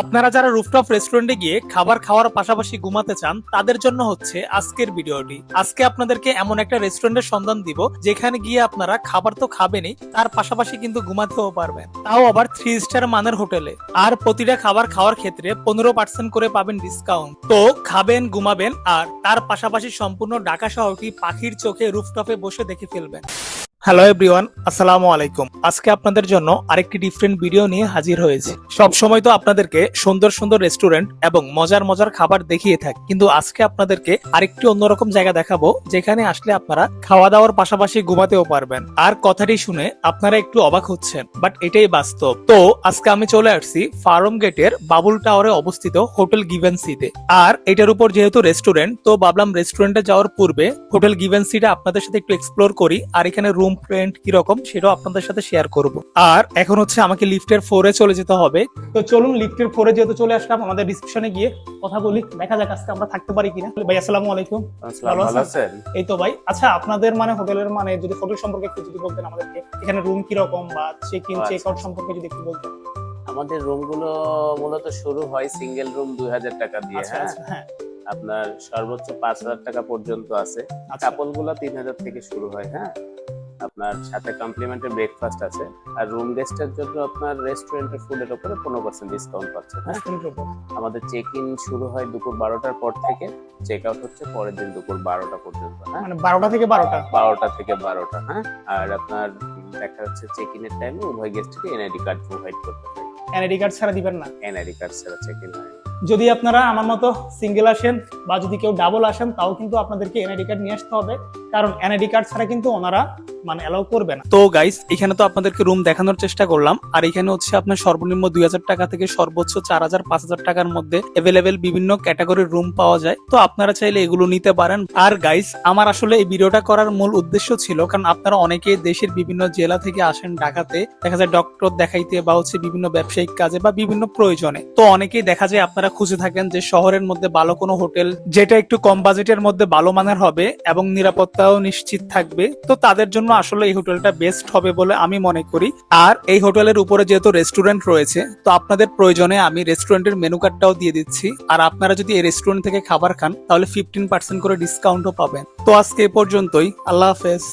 আপনারা যারা রুফটপ রেস্টুরেন্টে গিয়ে খাবার খাওয়ার পাশাপাশি ঘুমাতে চান, তাদের জন্য হচ্ছে আজকের ভিডিওটি। আজকে আপনাদেরকে এমন একটা রেস্টুরেন্টের সন্ধান দিব, যেখানে গিয়ে আপনারা খাবার তো খাবেনই, তার পাশাপাশি কিন্তু ঘুমাতেও পারবেন। তাও আবার থ্রি স্টার মানের হোটেলে। আর প্রতিটা খাবার খাওয়ার ক্ষেত্রে পনেরো পার্সেন্ট করে পাবেন ডিসকাউন্ট তো খাবেন, ঘুমাবেন, আর তার পাশাপাশি সম্পূর্ণ ঢাকা শহরটি পাখির চোখে রুফটপে বসে দেখে ফেলবেন। হ্যালো এভরিওয়ান আসসালামু আলাইকুম। আজকে আপনাদের জন্য আরেকটি ডিফারেন্ট ভিডিও নিয়ে হাজির হয়েছে। সব সময় তো আপনাদেরকে সুন্দর সুন্দর রেস্টুরেন্ট এবং মজার মজার খাবার দেখিয়ে থাকি, কিন্তু আজকে আপনাদেরকে আরেকটি অন্যরকম জায়গা দেখাবো, যেখানে আসলে আপনারা খাওয়া দাওয়ার পাশাপাশি ঘুমাতেও পারবেন। আর কথাটি শুনে আপনারা একটু অবাক হচ্ছেন বাট এটাই বাস্তব। তো আজকে আমি চলে আসছি ফার্ম গেটের বাবুল টাওয়ারে অবস্থিত হোটেল গিভেন্সিতে আর এটার উপর যেহেতু রেস্টুরেন্ট তো ভাবলাম রেস্টুরেন্টে যাওয়ার পূর্বে হোটেল গিভেন্সিটা আপনাদের সাথে একটু এক্সপ্লোর করি, আর এখানে রুম রেন্ট কীরকম সেটাও আপনাদের সাথে শেয়ার করব। আর এখন হচ্ছে আমাকে লিফটের ফোরে চলে যেতে হবে। তো চলুন লিফটের ফোরে যেহেতু চলে আসলাম আমাদের রিসেপশনে গিয়ে কথা বলি দেখা যাক আজকে আমরা থাকতে পারি কিনা। ভাই আসসালামু আলাইকুম। ভালো আছেন? এই তো ভাই। আচ্ছা আপনাদের মানে হোটেলের মানে যদি হোটেল সম্পর্কে একটু যদি বলতেন আমাদেরকে এখানে রুম কীরকম বা চেক ইন আচ্ছা। চেক আউট সম্পর্কে যদি একটু বলতেন। আমাদের রুমগুলো মূলত শুরু হয় সিঙ্গেল রুম দুই হাজার টাকা দিয়ে আচ্ছা হ্যাঁ? আচ্ছা হ্যাঁ। আপনার সর্বোচ্চ পাঁচ হাজার টাকা পর্যন্ত আছে। আচ্ছা। কাপলগুলো তিন হাজার থেকে শুরু হয় হ্যাঁ? আপনার সাথে কমপ্লিমেন্টারি ব্রেকফাস্ট আছে। আর রুম গেস্টের জন্য আপনার রেস্টুরেন্টের ফুডের উপরে পনেরো পার্সেন্ট ডিসকাউন্ট পাচ্ছে হ্যাঁ? আমাদের চেক ইন শুরু হয় দুপুর বারোটার পর থেকে চেক আউট হচ্ছে পরের দিন দুপুর বারোটা পর্যন্ত হ্যাঁ? মানে বারোটা থেকে বারোটা। বারোটা থেকে বারোটা হ্যাঁ? আর আপনার দেখা যাচ্ছে চেক ইনের টাইমে উভয় গেস্টকে এনআইডি কার্ড প্রোভাইড করতে হয়। এনআইডি কার্ড ছাড়া দিবেন না? এনআইডি কার্ড ছাড়া চেক ইন হয় যদি আপনারা আমার মতো সিঙ্গেল আসেন বা যদি কেউ ডাবল আসেন তাও কিন্তু আপনাদেরকে এনআইডি কার্ড নিয়ে আসতে হবে। কারণ এনআইডি কার্ড ছাড়া কিন্তু ওনারা মানে অ্যালাউ করবে না। তো গাইস এখানে তো আপনাদেরকে রুম দেখানোর চেষ্টা করলাম। আর এখানে হচ্ছে আপনার সর্বনিম্ন দুই হাজার টাকা থেকে সর্বোচ্চ চার হাজার, পাঁচ হাজার টাকার মধ্যে এভেলেবেল বিভিন্ন ক্যাটাগরির রুম পাওয়া যায়। তো আপনারা চাইলে এগুলো নিতে পারেন। আর গাইস আমার আসলে এই ভিডিওটা করার মূল উদ্দেশ্য ছিল, কারণ আপনারা অনেকেই দেশের বিভিন্ন জেলা থেকে আসেন ঢাকাতে। দেখা যায় ডক্টর দেখাইতে বা হচ্ছে বিভিন্ন ব্যবসায়িক কাজে বা বিভিন্ন প্রয়োজনে। তো অনেকেই দেখা যায় আপনারা খুঁজে থাকেন যে শহরের মধ্যে ভালো কোনো হোটেল, যেটা একটু কম বাজেটের মধ্যে ভালো মানের হবে এবং নিরাপত্তাও নিশ্চিত থাকবে। তো তাদের জন্য আসলে এই হোটেলটা বেস্ট হবে বলে আমি মনে করি। আর এই হোটেলের উপরে যেহেতু রেস্টুরেন্ট রয়েছে, তো আপনাদের প্রয়োজনে আমি রেস্টুরেন্টের মেনু কার্ডটাও দিয়ে দিচ্ছি। আর আপনারা যদি এই রেস্টুরেন্ট থেকে খাবার খান, তাহলে ফিফটিন পার্সেন্ট করে ডিসকাউন্টও পাবেন। তো আজকে এ পর্যন্তই। আল্লাহ হাফেজ।